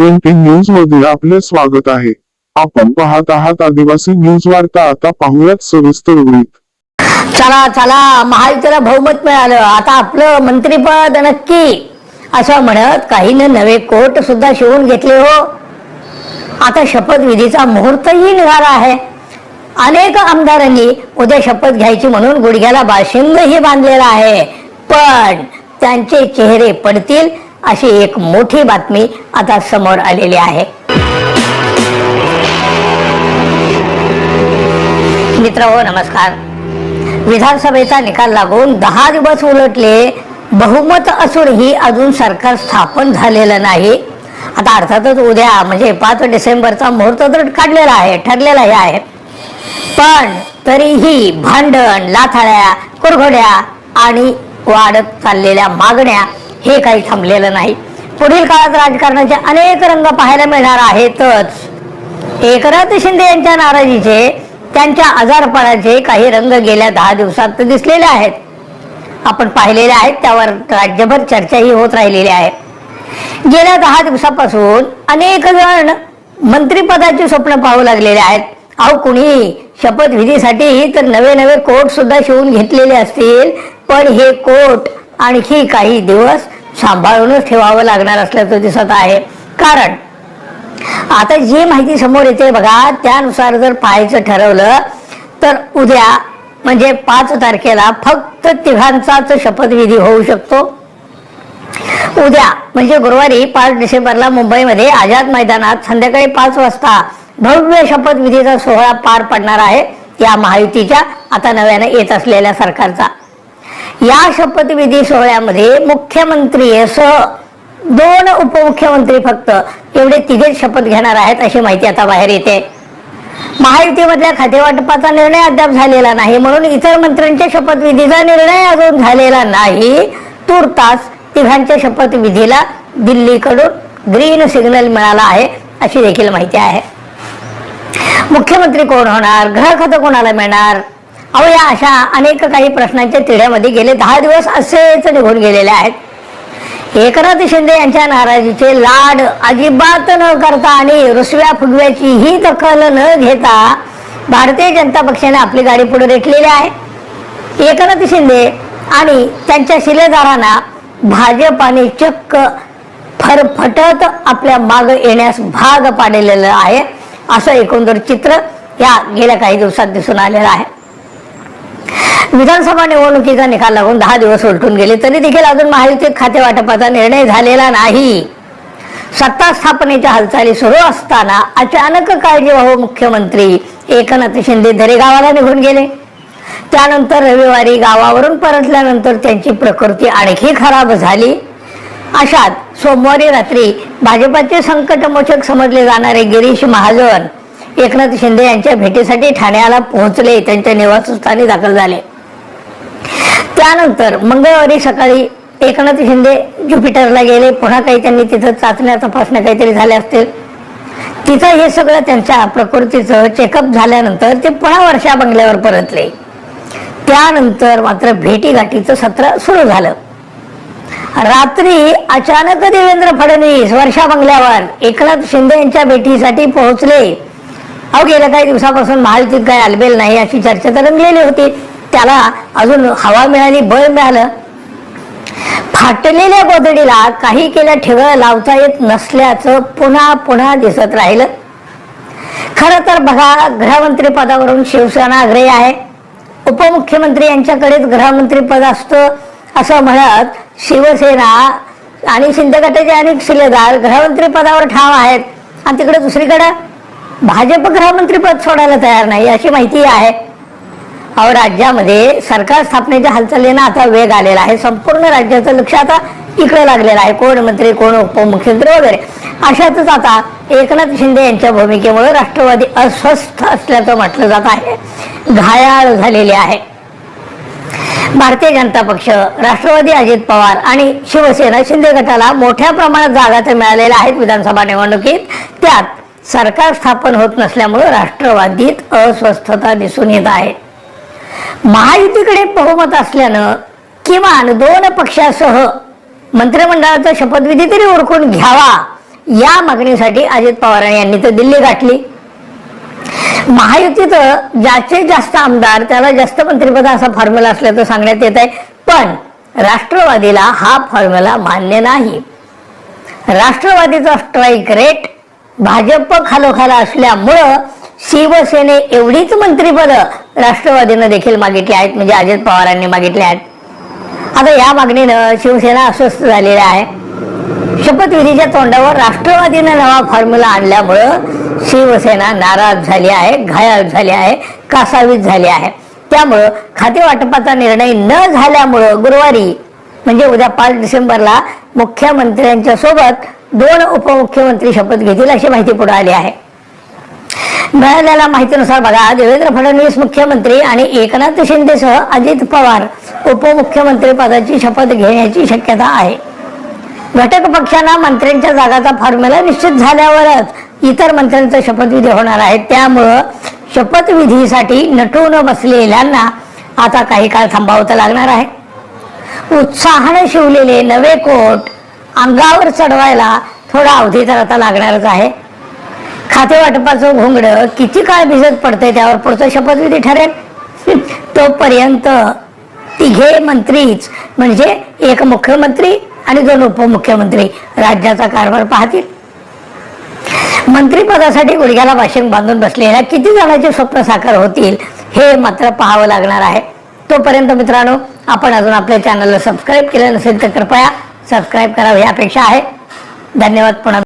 N P न्यूजमध्ये आपले स्वागत आहे. आपण पाहत आहात आदिवासी न्यूज वार्ता. आता पाहूयात सविस्तर वृत्त चला चला. महायुतीला बहुमत मिळालं. आता आपलं मंत्रीपद नक्की. असं म्हणत काहीनं नवे कोट सुद्धा शिवून घेतले हो. आता शपथविधीचा मुहूर्तही निघाला आहे. अनेक आमदारांनी उद्या शपथ घ्यायची म्हणून गुडघ्याला बाशिंगही बांधलेला आहे. पण त्यांचे चेहरे पडतील. अशी एक मोठी बातमी आता समोर आलेली आहे. मित्र हो नमस्कार. विधानसभेचा निकाल लागून दहा दिवस उलटले बहुमत असूनही अजून सरकार स्थापन झालेलं नाही. आता अर्थातच उद्या म्हणजे पाच डिसेंबरचा मुहूर्त तर काढलेला आहे ठरलेलाही आहे. पण तरीही भांडण लाथाळ्या कुरघोड्या आणि वाढत चाललेल्या मागण्या हे काही थांबलेलं नाही. पुढील काळात राजकारणाचे अनेक रंग पाहायला मिळणार आहेतच. एकनाथ शिंदे यांच्या नाराजीचे त्यांच्या आजारपणाचे काही रंग गेल्या दहा दिवसात तर दिसलेले आहेत. आपण पाहिलेले आहेत त्यावर राज्यभर चर्चाही होत राहिलेली आहे. गेल्या दहा दिवसापासून अनेक जण मंत्रिपदाची स्वप्न पाहू लागलेले आहेत. अहो कुणी शपथविधीसाठी तर नवे नवे कोट सुद्धा शिवून घेतलेले असतील पण हे कोट आणखी काही दिवस सांभाळूनच ठेवावं लागणार असल्याचं दिसत आहे. कारण आता जी माहिती समोर येते बघा त्यानुसार जर पाहायचं ठरवलं तर उद्या म्हणजे पाच तारखेला फक्त तिघांचाच शपथविधी होऊ शकतो. उद्या म्हणजे गुरुवारी पाच डिसेंबरला मुंबईमध्ये आझाद मैदानात संध्याकाळी पाच वाजता भव्य शपथविधीचा सोहळा पार पडणार आहे या महायुतीच्या आता नव्यानं येत असलेल्या सरकारचा. या शपथविधी सोहळ्यामध्ये मुख्यमंत्री सह दोन उपमुख्यमंत्री फक्त एवढे तिघेच शपथ घेणार आहेत अशी माहिती आता बाहेर येते. महायुतीमधल्या खातेवाटपाचा निर्णय अद्याप झालेला नाही म्हणून इतर मंत्र्यांच्या शपथविधीचा निर्णय अजून झालेला नाही. तूर्तास तिघांच्या शपथविधीला दिल्लीकडून ग्रीन सिग्नल मिळाला आहे अशी देखील माहिती आहे. मुख्यमंत्री कोण होणार? गृह खातं कोणाला मिळणार? अहो या अशा अनेक काही प्रश्नांच्या तिढ्यामध्ये गेले. दहा दिवस असेच निघून गेलेले आहेत. एकनाथ शिंदे यांच्या नाराजीचे लाड अजिबात न करता आणि रुसव्या फुगव्याची ही दखल न घेता भारतीय जनता पक्षाने आपली गाडी पुढे रेटलेली आहे. एकनाथ शिंदे आणि त्यांच्या शिलेदारांना भाजपाने चक्क फरफटत आपल्या माग येण्यास भाग पाडलेलं आहे. असं एकंदर चित्र या गेल्या काही दिवसात दिसून आलेलं आहे. विधानसभा निवडणुकीचा निकाल लागून दहा दिवस उलटून गेले. तरी देखील अजून महायुती खाते वाटपाचा निर्णय झालेला नाही. सत्ता स्थापनेच्या हालचाली सुरू असताना अचानक काळजीवाहू मुख्यमंत्री एकनाथ शिंदे धरे गावाला निघून गेले. त्यानंतर रविवारी गावावरून परतल्यानंतर त्यांची प्रकृती आणखी खराब झाली. अशात सोमवारी रात्री भाजपाचे संकटमोचक समजले जाणारे गिरीश महाजन एकनाथ शिंदे यांच्या भेटीसाठी ठाण्याला पोहोचले. त्यांच्या निवासस्थानी दाखल झाले. त्यानंतर मंगळवारी सकाळी एकनाथ शिंदे ज्युपिटरला गेले. पुन्हा काही त्यांनी तिथं चाचण्या तपासण्या काहीतरी झाल्या असतील. तिथं हे सगळं त्यांच्या प्रकृतीचं चेकअप झाल्यानंतर ते पुन्हा वर्षा बंगल्यावर परतले. त्यानंतर मात्र भेटीगाठीचं सत्र सुरू झालं. रात्री अचानक देवेंद्र फडणवीस वर्षा बंगल्यावर एकनाथ शिंदे यांच्या भेटीसाठी पोहोचले. अहो गेल्या काही दिवसापासून महायुतीत काय आलबेल नाही अशी चर्चा तर रंगलेली होती. त्याला अजून हवा मिळाली बळ मिळालं. फाटलेल्या गोदडीला काही केल्या ठेव लावता येत नसल्याचं पुन्हा पुन्हा दिसत राहिलं. खरं तर बघा गृहमंत्री पदावरून शिवसेना आग्रही आहे. उपमुख्यमंत्री यांच्याकडेच गृहमंत्री पद असतं असं म्हणत शिवसेना आणि शिंदे गटाचे अनेक शिलेदार गृहमंत्री पदावर ठाव आहेत. आणि तिकडे दुसरीकडे भाजप गृहमंत्री पद सोडायला तयार नाही अशी माहिती आहे. अहो राज्यामध्ये सरकार स्थापनेच्या हालचालींना आता वेग आलेला आहे. संपूर्ण राज्याचं लक्ष आता इकडे लागलेलं आहे. कोण मंत्री कोण उपमुख्यमंत्री वगैरे. अशातच आता एकनाथ शिंदे यांच्या भूमिकेमुळे राष्ट्रवादी अस्वस्थ असल्याचं म्हटलं जात आहे. घायाळ झालेले आहे. भारतीय जनता पक्ष राष्ट्रवादी अजित पवार आणि शिवसेना शिंदे गटाला मोठ्या प्रमाणात जागा तर मिळालेल्या आहेत विधानसभा निवडणुकीत. त्यात सरकार स्थापन होत नसल्यामुळे राष्ट्रवादीत अस्वस्थता दिसून येत आहे. महायुतीकडे बहुमत असल्यानं किमान दोन पक्षासह मंत्रिमंडळाचा शपथविधी तरी ओळखून घ्यावा या मागणीसाठी अजित पवार यांनी तर दिल्ली गाठली. महायुतीत ज्याचे जास्त आमदार त्याला जास्त मंत्रिपद असा फॉर्म्युला असल्याचं सांगण्यात येत आहे पण राष्ट्रवादीला हा फॉर्म्युला मान्य नाही. राष्ट्रवादीचा स्ट्राईक रेट भाजप खालोखाला असल्यामुळं शिवसेने एवढीच मंत्रिपद राष्ट्रवादीनं देखील मागितले आहेत म्हणजे अजित पवारांनी मागितले आहेत. आता या मागणीनं शिवसेना अस्वस्थ झालेली आहे. शपथविधीच्या तोंडावर राष्ट्रवादीनं नवा फॉर्म्युला आणल्यामुळं शिवसेना नाराज झाली आहे घायाळ झाली आहे कासावीस झाली आहे. त्यामुळं खाते वाटपाचा निर्णय न झाल्यामुळं गुरुवारी म्हणजे उद्या पाच डिसेंबरला मुख्यमंत्र्यांच्या सोबत दोन उपमुख्यमंत्री शपथ घेतील अशी माहिती पुढे आली आहे. मिळालेल्या माहितीनुसार बघा देवेंद्र फडणवीस मुख्यमंत्री आणि एकनाथ शिंदेसह अजित पवार उपमुख्यमंत्री पदाची शपथ घेण्याची शक्यता आहे. घटक पक्षांना मंत्र्यांच्या जागाचा फॉर्म्युला निश्चित झाल्यावरच इतर मंत्र्यांचा शपथविधी होणार आहे. त्यामुळं शपथविधीसाठी नटून बसलेल्यांना आता काही काळ थांबावं लागणार आहे. उत्साहाने शिवलेले नवे कोट अंगावर चढवायला थोडा अवधी तर आता लागणारच आहे. खाते वाटपाचं घोंगडं किती काळ भिजत पडतंय त्यावर पुढचं शपथविधी ठरेल? तोपर्यंत तिघे मंत्रीच म्हणजे एक मुख्यमंत्री आणि दोन उपमुख्यमंत्री राज्याचा कारभार पाहतील. मंत्रीपदासाठी गुडघ्याला भाषण बांधून बसलेल्या किती जणांचे स्वप्न साकार होतील हे मात्र पाहावं लागणार आहे. तोपर्यंत मित्रांनो आपण अजून आपल्या चॅनलला सबस्क्राईब केलं नसेल तर कृपया सबस्क्राईब करावं ही अपेक्षा आहे. धन्यवाद पुन्हा.